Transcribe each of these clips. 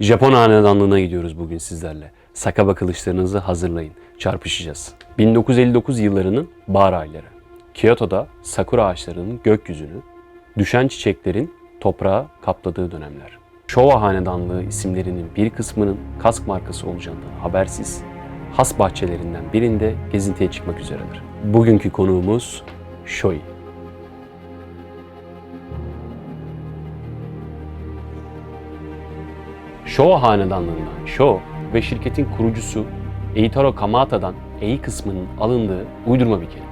Japon hanedanlığına gidiyoruz bugün sizlerle. Sakaba kılıçlarınızı hazırlayın. Çarpışacağız. 1959 yıllarının bahar ayları. Kyoto'da sakura ağaçlarının gökyüzünü, düşen çiçeklerin toprağa kapladığı dönemler. Showa Hanedanlığı isimlerinin bir kısmının kask markası olacağından habersiz, has bahçelerinden birinde gezintiye çıkmak üzeredir. Bugünkü konuğumuz Shoi. Showa Hanedanlığından Sho ve şirketin kurucusu Eitaro Kamata'dan Ei kısmının alındığı uydurma bir kelimedir.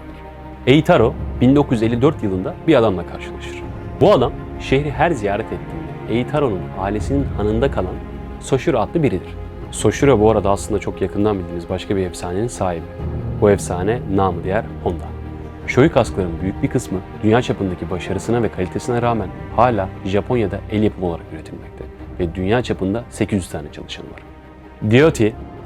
Eitaro 1954 yılında bir adamla karşılaşır. Bu adam şehri her ziyaret ettiğinde Eitaro'nun ailesinin hanında kalan Soshiro adlı biridir. Soshiro bu arada aslında çok yakından bildiğimiz başka bir efsanenin sahibi. Bu efsane namı diğer Honda. Shoei kaskların büyük bir kısmı dünya çapındaki başarısına ve kalitesine rağmen hala Japonya'da el yapımı olarak üretilmekte ve dünya çapında 800 tane çalışan var. DOT,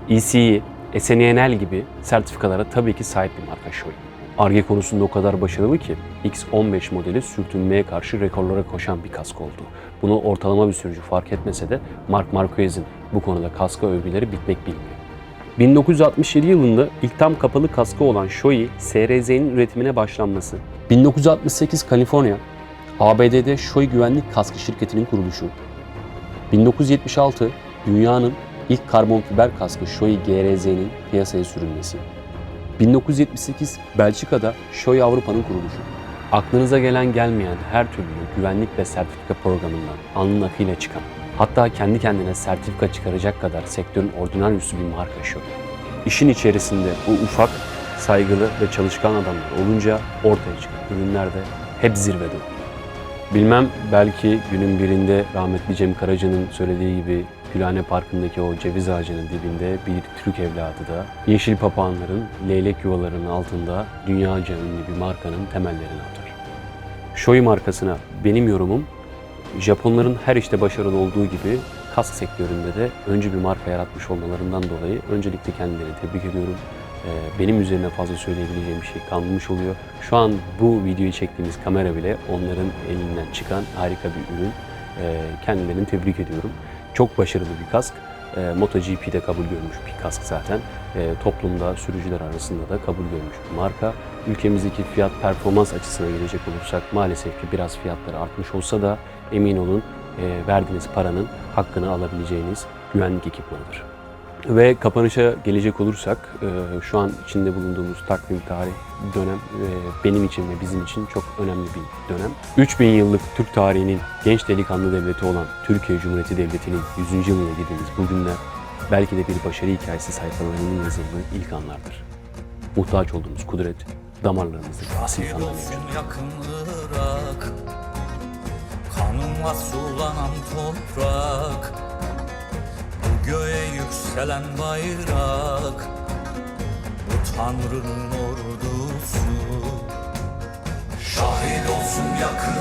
ECE, SNNL gibi sertifikalara tabii ki sahip bir marka Shoei. Arge konusunda o kadar başarılı ki X15 modeli sürtünmeye karşı rekorlara koşan bir kask oldu. Bunu ortalama bir sürücü fark etmese de Mark Marquez'in bu konuda kaska övgüleri bitmek bilmiyor. 1967 yılında ilk tam kapalı kaskı olan Shoei, SRZ'nin üretimine başlanması. 1968 Kaliforniya, ABD'de Shoei Güvenlik Kaskı şirketinin kuruluşu. 1976 dünyanın ilk karbon fiber kaskı Shoei GRZ'nin piyasaya sürülmesi. 1978 Belçika'da Shoei Avrupa'nın kuruluşu. Aklınıza gelen gelmeyen her türlü güvenlik ve sertifika programından alnın akıyla çıkan, hatta kendi kendine sertifika çıkaracak kadar sektörün ordinaryüsü bir marka Shoei. İşin içerisinde bu ufak, saygılı ve çalışkan adamlar olunca ortaya çıkan ürünler de hep zirvede. Bilmem belki günün birinde rahmetli Cem Karaca'nın söylediği gibi Gülhane Parkı'ndaki o ceviz ağacının dibinde bir Türk evladı da yeşil papağanların leylek yuvalarının altında dünyaca ünlü bir markanın temellerini atar. Shoei markasına benim yorumum Japonların her işte başarılı olduğu gibi kask sektöründe de öncü bir marka yaratmış olmalarından dolayı öncelikle kendilerini tebrik ediyorum. Ee, Benim üzerine fazla söyleyebileceğim bir şey kalmamış oluyor. Şu an bu videoyu çektiğimiz kamera bile onların elinden çıkan harika bir ürün. Ee, Kendilerini tebrik ediyorum. Çok başarılı bir kask. Ee, MotoGP'de kabul görmüş bir kask zaten. Toplumda, sürücüler arasında da kabul görmüş bir marka. Ülkemizdeki fiyat performans açısına gelecek olursak maalesef ki biraz fiyatları artmış olsa da emin olun e, verdiğiniz paranın hakkını alabileceğiniz güvenlik ekipmanıdır. Ve kapanışa gelecek olursak e, şu an içinde bulunduğumuz takvim tarih dönem e, benim için ve bizim için çok önemli bir dönem. 3000 yıllık Türk tarihinin genç delikanlı devleti olan Türkiye Cumhuriyeti Devleti'nin 100. yılına girdiğimiz bu günler belki de bir başarı hikayesi sayfalarının yazıldığı ilk anlardır. Muhtaç olduğumuz kudret damarlarımızdaki asil kanla mevcut. Kanımla sulanan toprak göğe yükselen bayrak Bu Tanrı'nın ordusu. Şahit olsun yakın